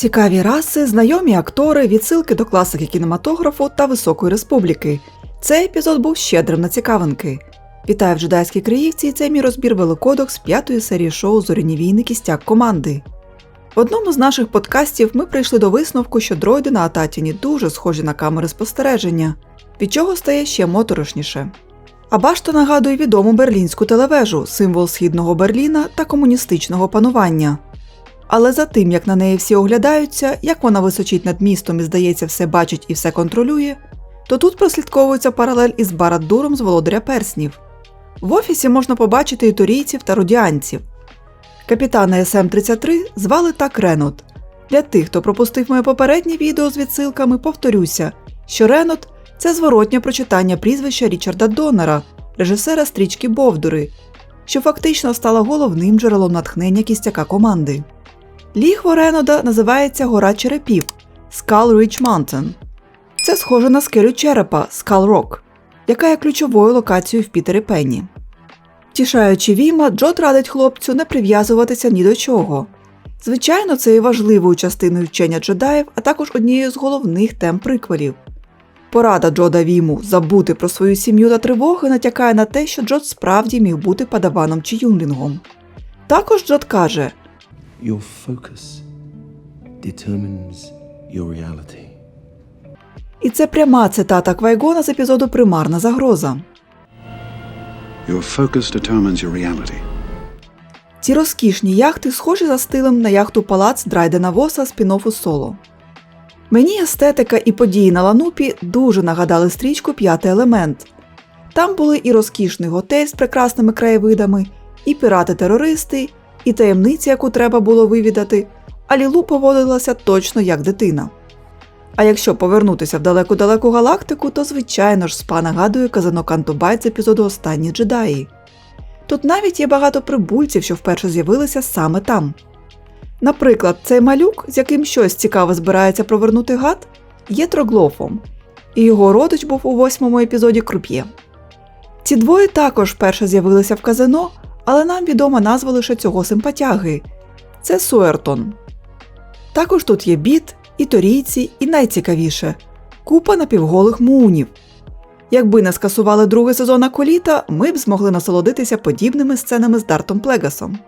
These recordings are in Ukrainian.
Цікаві раси, знайомі актори, відсилки до класики кінематографу та Високої республіки. Цей епізод був щедрим на цікавинки. Вітаю в джедайській криївці це мій розбір великодок з п'ятої серії шоу Зоряні війни кістяк команди. В одному з наших подкастів ми прийшли до висновку, що дроїди на Ататіні дуже схожі на камери спостереження, від чого стає ще моторошніше. А башта нагадує відому берлінську телевежу, символ східного Берліна та комуністичного панування. Але за тим, як на неї всі оглядаються, як вона височить над містом і, здається, все бачить і все контролює, то тут прослідковується паралель із Барад-Дуром з володаря перснів. В офісі можна побачити і турійців та родіанців. Капітана СМ-33 звали так Ренот. Для тих, хто пропустив моє попереднє відео з відсилками, повторюся, що Ренот це зворотнє прочитання прізвища Річарда Доннера, режисера стрічки Бовдури, що фактично стала головним джерелом натхнення кістяка команди. Лігво Ренода називається Гора Черепів Skull Ridge Mountain. Це схоже на скелю черепа Skull Rock, яка є ключовою локацією в Пітері Пенні. Тішаючи Віма, Джот радить хлопцю не прив'язуватися ні до чого. Звичайно, це є важливою частиною вчення джедаїв, а також однією з головних тем приквелів. Порада Джода Віму забути про свою сім'ю та тривоги натякає на те, що Джот справді міг бути падаваном чи юнлінгом. Також Джот каже: Your focus determines your reality. і це пряма цитата Квайгона з епізоду Примарна загроза. Your focus determines your reality. Ці розкішні яхти схожі за стилем на яхту Палац Драйдена Воса спін-оффу соло. Мені естетика і події на Ланупі дуже нагадали стрічку П'ятий елемент. Там були і розкішний готель з прекрасними краєвидами, і пірати-терористи, і таємниці, яку треба було вивідати, а Лілу поводилася точно як дитина. А якщо повернутися в далеку-далеку галактику, то звичайно ж спа нагадує казано Кантобайт з епізоду Останні джедаї. Тут навіть є багато прибульців, що вперше з'явилися саме там. Наприклад, цей малюк, з яким щось цікаве збирається провернути гад, є троглофом, і його родич був у восьмому епізоді Круп'є. Ці двоє також вперше з'явилися в казино, але нам відома назва лише цього симпатяги це Суертон. Також тут є біт, і торійці, і найцікавіше купа напівголих мунів. Якби не скасували другий сезон Аколіта, ми б змогли насолодитися подібними сценами з Дартом Плегасом.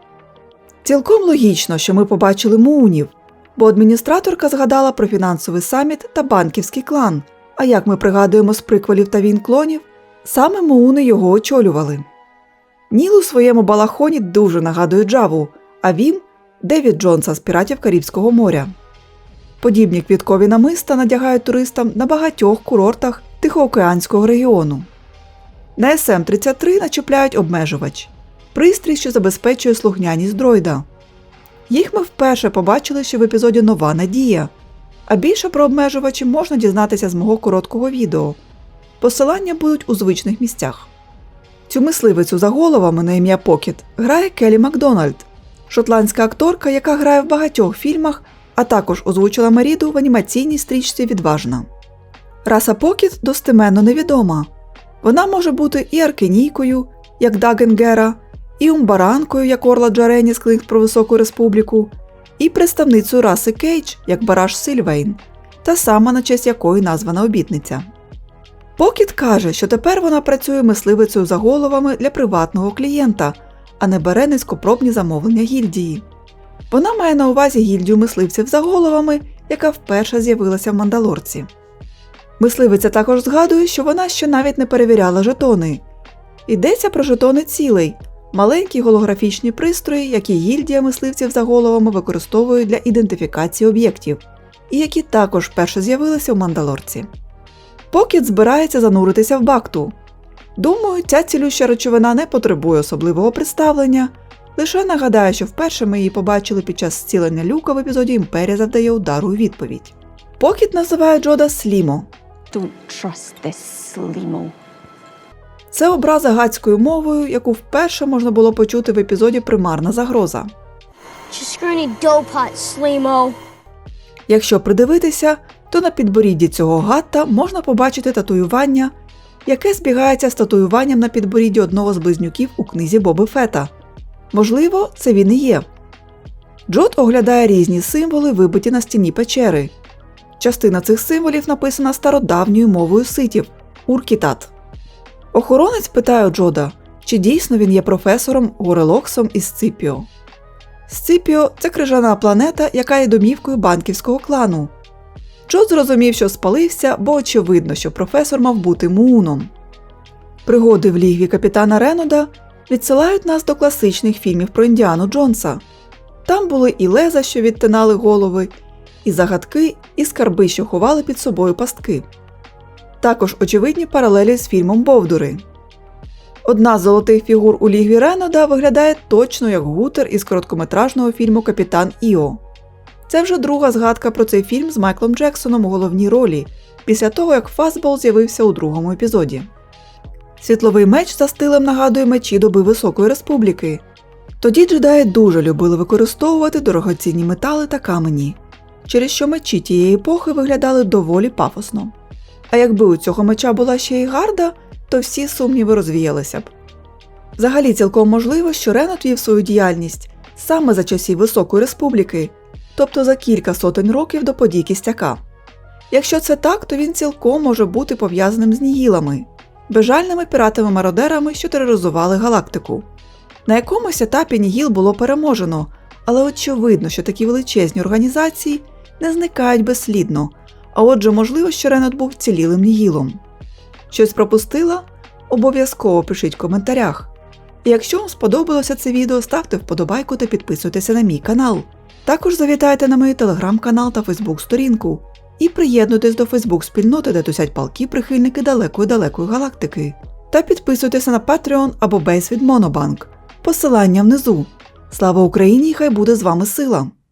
Цілком логічно, що ми побачили мунів, бо адміністраторка згадала про фінансовий саміт та банківський клан. А як ми пригадуємо з приквелів та він клонів, саме Мууни його очолювали. Ніл у своєму балахоні дуже нагадує Джаву, а він Девід Джонса з піратів Карибського моря. Подібні квіткові намиста надягають туристам на багатьох курортах Тихоокеанського регіону. На СМ-33 начепляють обмежувач пристрій, що забезпечує слухняність дроїда. Їх ми вперше побачили ще в епізоді Нова Надія. А більше про обмежувачі можна дізнатися з мого короткого відео. Посилання будуть у звичних місцях. Цю мисливицю за головами на ім'я Покіт грає Келі Макдональд, шотландська акторка, яка грає в багатьох фільмах, а також озвучила Меріду в анімаційній стрічці Відважна. Раса Покіт достеменно невідома. Вона може бути і аркенійкою, як Дагенгера, і умбаранкою, як Орла Джарені з книг про Високу Республіку, і представницею раси Кейдж, як Бараш Сильвейн, та сама на честь якої названа обітниця. Покіт каже, що тепер вона працює мисливицею за головами для приватного клієнта, а не бере низькопробні замовлення гільдії. Вона має на увазі гільдію мисливців за головами, яка вперше з'явилася в Мандалорці. Мисливиця також згадує, що вона ще навіть не перевіряла жетони. Йдеться про жетони цілей, маленькі голографічні пристрої, які гільдія мисливців за головами використовує для ідентифікації об'єктів, і які також вперше з'явилися в Мандалорці. Покіт збирається зануритися в бакту. Думаю, ця цілюща речовина не потребує особливого представлення. Лише нагадаю, що вперше ми її побачили під час зцілення люка в епізоді Імперія завдає удару у відповідь. Покіт називає Джода Слімо. Don't trust this Slimo. Це образа гадською мовою, яку вперше можна було почути в епізоді Примарна загроза. Якщо придивитися, то на підборідді цього гатта можна побачити татуювання, яке збігається з татуюванням на підборідді одного з близнюків у книзі Боби Фета. Можливо, це він і є. Джот оглядає різні символи, вибиті на стіні печери. Частина цих символів написана стародавньою мовою ситів Уркітат. Охоронець питає Джода, чи дійсно він є професором Горелоксом із Сципіо. Сципіо це крижана планета, яка є домівкою банківського клану. Джод зрозумів, що спалився, бо очевидно, що професор мав бути мууном. Пригоди в лігві капітана Ренуда відсилають нас до класичних фільмів про Індіану Джонса. Там були і леза, що відтинали голови, і загадки, і скарби, що ховали під собою пастки. Також очевидні паралелі з фільмом Бовдури. Одна з золотих фігур у лігві Ренода виглядає точно як гутер із короткометражного фільму Капітан Іо. Це вже друга згадка про цей фільм з Майклом Джексоном у головній ролі, після того як Фастбол з'явився у другому епізоді. Світловий меч за стилем нагадує мечі доби Високої Республіки. Тоді джедаї дуже любили використовувати дорогоцінні метали та камені, через що мечі тієї епохи виглядали доволі пафосно. А якби у цього меча була ще й гарда, то всі сумніви розвіялися б. Взагалі цілком можливо, що Ренот вів свою діяльність саме за часів Високої Республіки, тобто за кілька сотень років до подій кістяка. Якщо це так, то він цілком може бути пов'язаним з нігілами, безжальними піратами-мародерами, що тероризували галактику. На якомусь етапі Нігіл було переможено, але очевидно, що такі величезні організації не зникають безслідно, а отже, можливо, що Ренот був цілілим Нігілом. Щось пропустила? Обов'язково пишіть в коментарях. І якщо вам сподобалося це відео, ставте вподобайку та підписуйтеся на мій канал. Також завітайте на мій телеграм-канал та фейсбук-сторінку і приєднуйтесь до Фейсбук-спільноти, де тусять палки прихильники далекої-далекої галактики. Та підписуйтеся на Patreon або Бейс від Monobank. Посилання внизу. Слава Україні! Хай буде з вами сила!